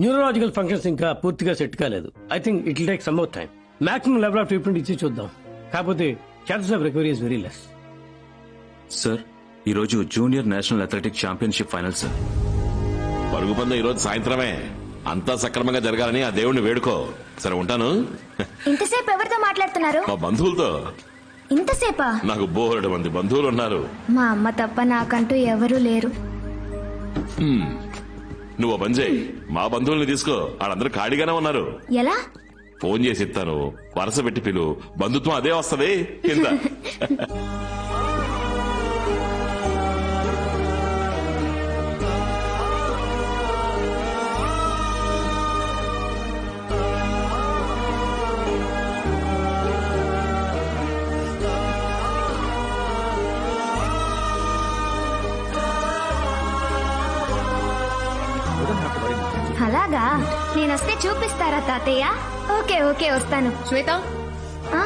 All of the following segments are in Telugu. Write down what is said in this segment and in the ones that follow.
న్యూరలాజికల్ ఫంక్షన్స్ ఇంకా పూర్తిగా సెట్ కాలేదు. I think it take some more time maximum level of treatment ఇచ్చి చూద్దాం. కాకపోతే chances of recovery is very less sir ఈ రోజు junior national athletic championship final sir పరుగు పందెం ఈ రోజు సాయంత్రమే. అంతా సక్రమంగా జరగాలని ఆ దేవుణ్ణి వేడుకో. సరే ఉంటాను. ఇంతసేపు ఎవరితో మాట్లాడుతున్నారు? మా బంధువులతో. ఇంతసేపా? నాకు బోలెడు మంది బంధువులు ఉన్నారు. మా అమ్మ తప్ప నాకంటూ ఎవరూ లేరు. నువ్వు పని చేయి. మా బంధువుల్ని తీసుకో. వాళ్ళందరూ ఖాళీగానే ఉన్నారు. ఎలా? ఫోన్ చేసి ఇస్తాను. వరుస పెట్టి పిలు. బంధుత్వం అదే వస్తది. కింద. చూపిస్తారా తాతయ్య? ఓకే ఓకే వస్తాను. శ్వేత? ఆ,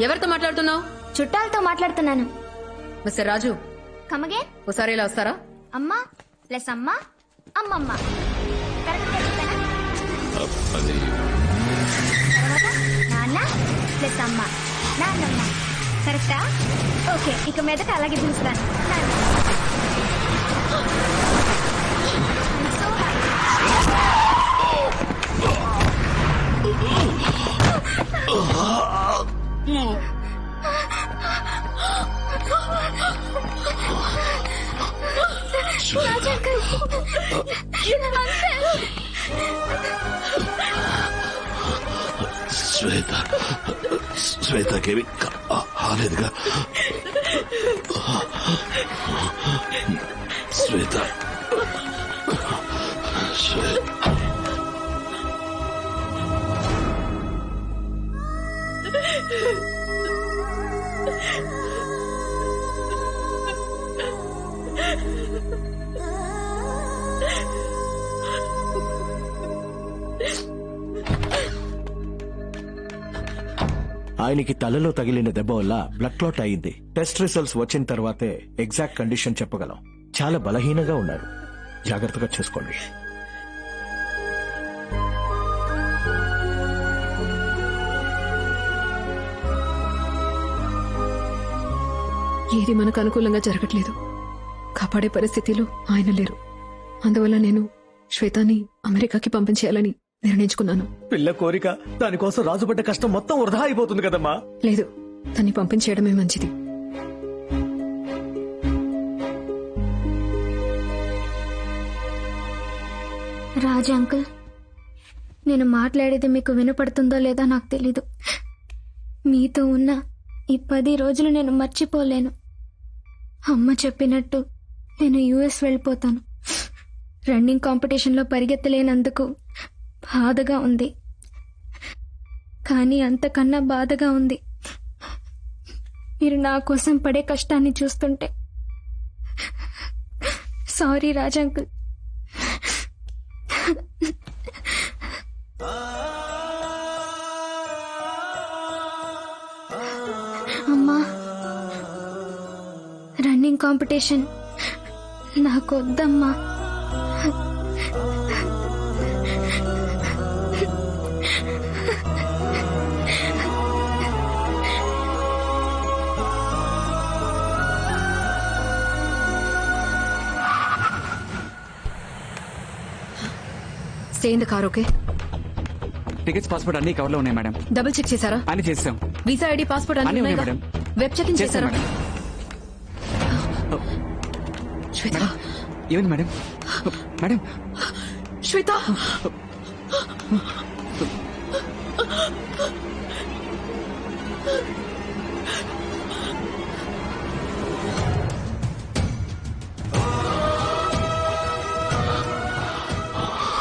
ఎవరితో మాట్లాడుతున్నావు? చుట్టాలతో మాట్లాడుతున్నాను. మిస్టర్ రాజు కమగే ఒకసారి ఇలా వస్తారా? అమ్మ ప్లస్ అమ్మ అమ్మమ్మ. కరెక్ట్గా చెప్పానా? అది తర్వాత నాన్న ప్లస్ అమ్మ. నాన్నమ్మ. కరెక్టా ఓకే ఇక మీదట అలాగే పిలుస్తాను నాన్న. 冷たけか羽が冷たい ఆయనకి తలలో తగిలిన దెబ్బ వల్ల బ్లడ్ క్లాట్ అయింది. టెస్ట్ రిజల్ట్స్ వచ్చిన తర్వాతే ఎగ్జాక్ట్ కండిషన్ చెప్పగలం. చాలా బలహీనంగా ఉన్నారు. జాగ్రత్తగా చూసుకోండి. ఏది మనకు అనుకూలంగా జరగట్లేదు. కాపాడే పరిస్థితిలో ఆయన లేరు. అందువల్ల నేను శ్వేతాని అమెరికాకి పంపించేయాలని నిర్ణయించుకున్నాను. పిల్ల కోరిక దానికోసం రాజుపడ్డ కష్టం మొత్తం వృధా అయిపోతుంది కదమ్మా. లేదు తన్ని పంపించేయడమే మంచిది. రాజ్ అంకుల్ నేను మాట్లాడేది మీకు వినపడుతుందో లేదో నాకు తెలీదు. మీతో ఉన్న ఈ పది రోజులు నేను మర్చిపోలేను. అమ్మ చెప్పినట్టు నేను యుఎస్ వెళ్ళిపోతాను. రన్నింగ్ కాంపిటీషన్లో పరిగెత్తలేనందుకు బాధగా ఉంది. కానీ అంతకన్నా బాధగా ఉంది. మీరు నా కోసం పడే కష్టాన్ని చూస్తుంటే. సారీ రాజంకుల్. అమ్మా రన్నింగ్ కాంపిటీషన్. నాకు వద్దమ్మా. Stay in the car okay? Tickets passport అన్ని కవర్లో ఉన్నాయి మేడం. డబుల్ చెక్ చేశారా? అన్ని చేస్తాం వీసా ఐడి పాస్పోర్ట్ అన్ని ఉన్నాయి? మేడం. వెబ్ చెకింగ్ చేశారా? మేడం. శ్వేత? ఏమైంది మేడం? మేడం. శ్వేత?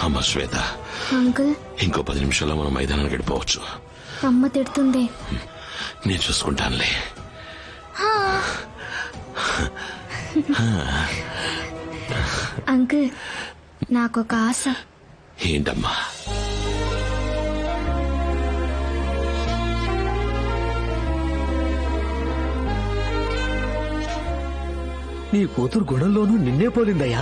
అమ్మ శ్వేత అంకుల్? ఇంకో పది నిమిషాల్లో మనం మైదానానికి గడిపోవచ్చు అమ్మ తిడుతుంది. నేను చూసుకుంటానులే. అంకుల్ నాకొక ఆశ. ఏంటమ్మా? నీ కూతురు గుణంలోనూ నిన్నే పోలిందయ్యా.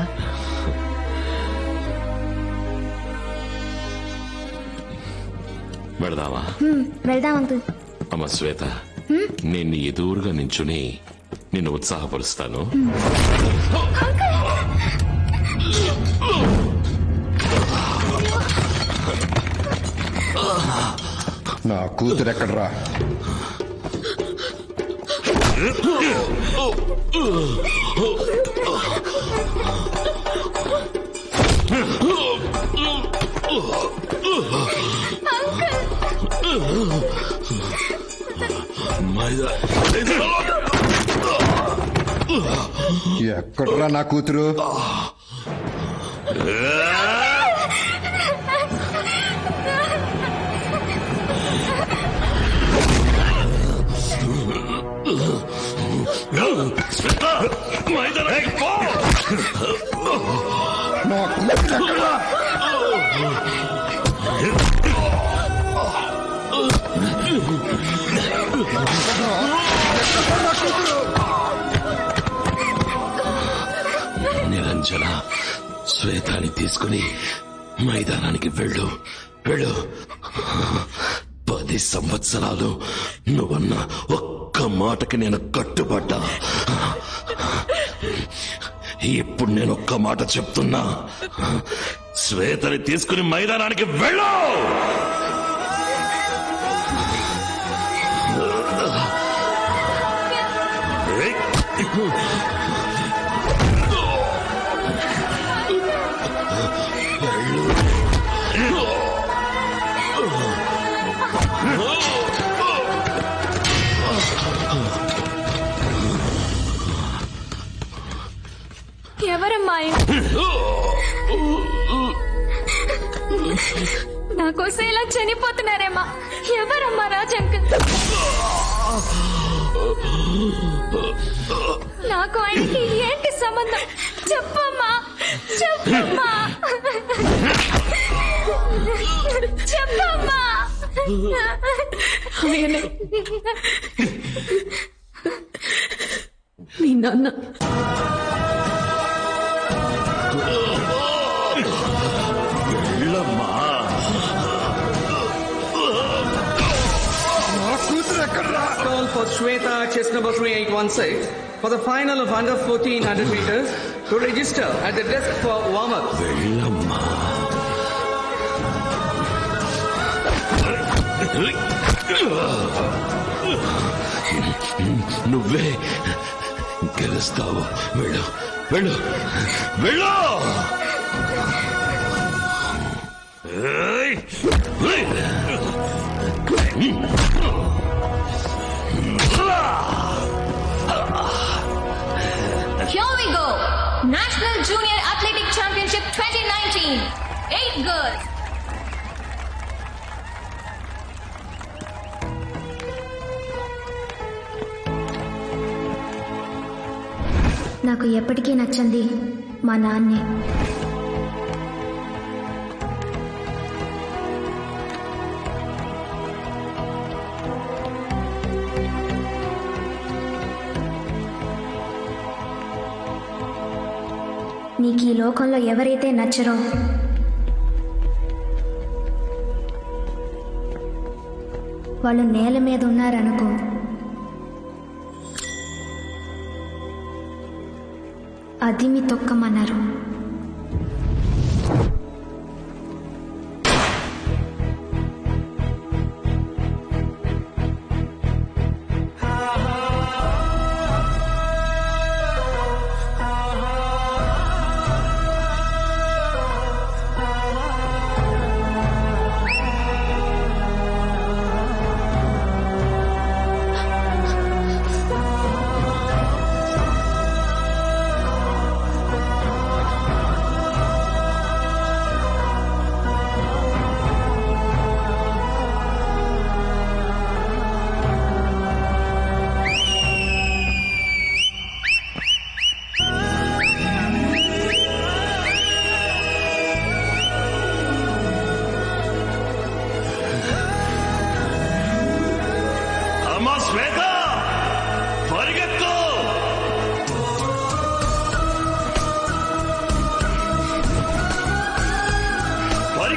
వెళదామా? హ్మ్, వెళ్దాం అంకుల్. అమ్మ శ్వేత నేను నీ ఎదురుగా నించుని నిన్ను ఉత్సాహపరుస్తాను. నా కూతురు ఎక్కడరా? ఎక్కడ్రా నా కూతురు? నా కూతురు అంజన శ్వేతాన్ని తీసుకుని మైదానానికి వెళ్ళు. వెళ్ళు. పది సంవత్సరాలు నువ్వన్న ఒక్క మాటకి నేను కట్టుబడ్డా. ఇప్పుడు నేను ఒక్క మాట చెప్తున్నా. శ్వేతని తీసుకుని మైదానానికి వెళ్ళు! ఎవరమ్మా కోసం ఇలా చనిపోతున్నారేమా. ఎవరమ్మా రాజంకల్ నాకు ఆయనకి ఏంటి సంబంధం? చెప్పమ్మా చెప్పమ్మా. చెప్పమ్మా. ఆయనే మీ నాన్న Shweta, chest number 3816, for the final of under 1400 meters to register at the desk for warm-up. నువ్వే గెలుస్తావు వెళ్ళు వెళ్ళు వెళ్ళు ఏయ్! National Junior Athletic Championship 2019. Eight girls. నాకు ఎప్పటికీ నచ్చంది మా నాన్నే నీకు ఈ లోకంలో ఎవరైతే నచ్చరో వాళ్ళు నేల మీద ఉన్నారనుకో. అది మీ తొక్కమన్నారు.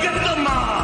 get them out!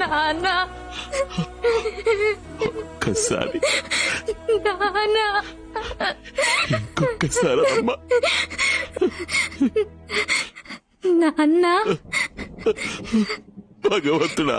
నాన్న ఒక్కసారి. నాన్న ఒక్కసారి అమ్మా. నాన్న భగవంతుడా.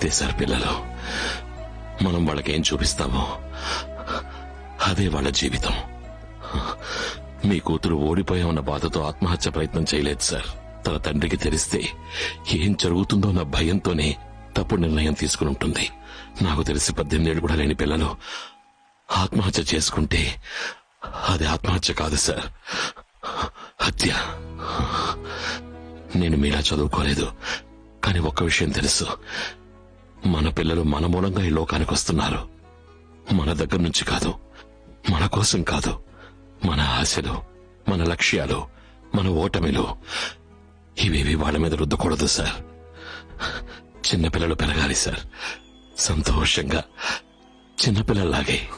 అంతే సార్ పిల్లలు. మనం వాళ్ళకేం చూపిస్తామో అదే వాళ్ళ జీవితం. మీ కూతురు ఓడిపోయామన్న బాధతో ఆత్మహత్య ప్రయత్నం చేయలేదు సార్. తన తండ్రికి తెలిస్తే ఏం జరుగుతుందో అన్న భయంతోనే తప్పుడు నిర్ణయం తీసుకుని ఉంటుంది. నాకు తెలిసి పద్దెనిమిదేళ్ళు కూడా లేని పిల్లలు ఆత్మహత్య చేసుకుంటే అది ఆత్మహత్య కాదు సార్. హత్య. నేను మీలా చదువుకోలేదు. కానీ ఒక్క విషయం తెలుసు. మన పిల్లలు మన మూలంగా ఈ లోకానికి వస్తున్నారు. మన దగ్గర నుంచి కాదు మన కోసం కాదు మన ఆశలు మన లక్ష్యాలు మన ఓటమిలు ఇవేవి వాళ్ళ మీద రుద్దకూడదు సార్. చిన్నపిల్లలు పెరగాలి సార్. సంతోషంగా చిన్నపిల్లల్లాగే.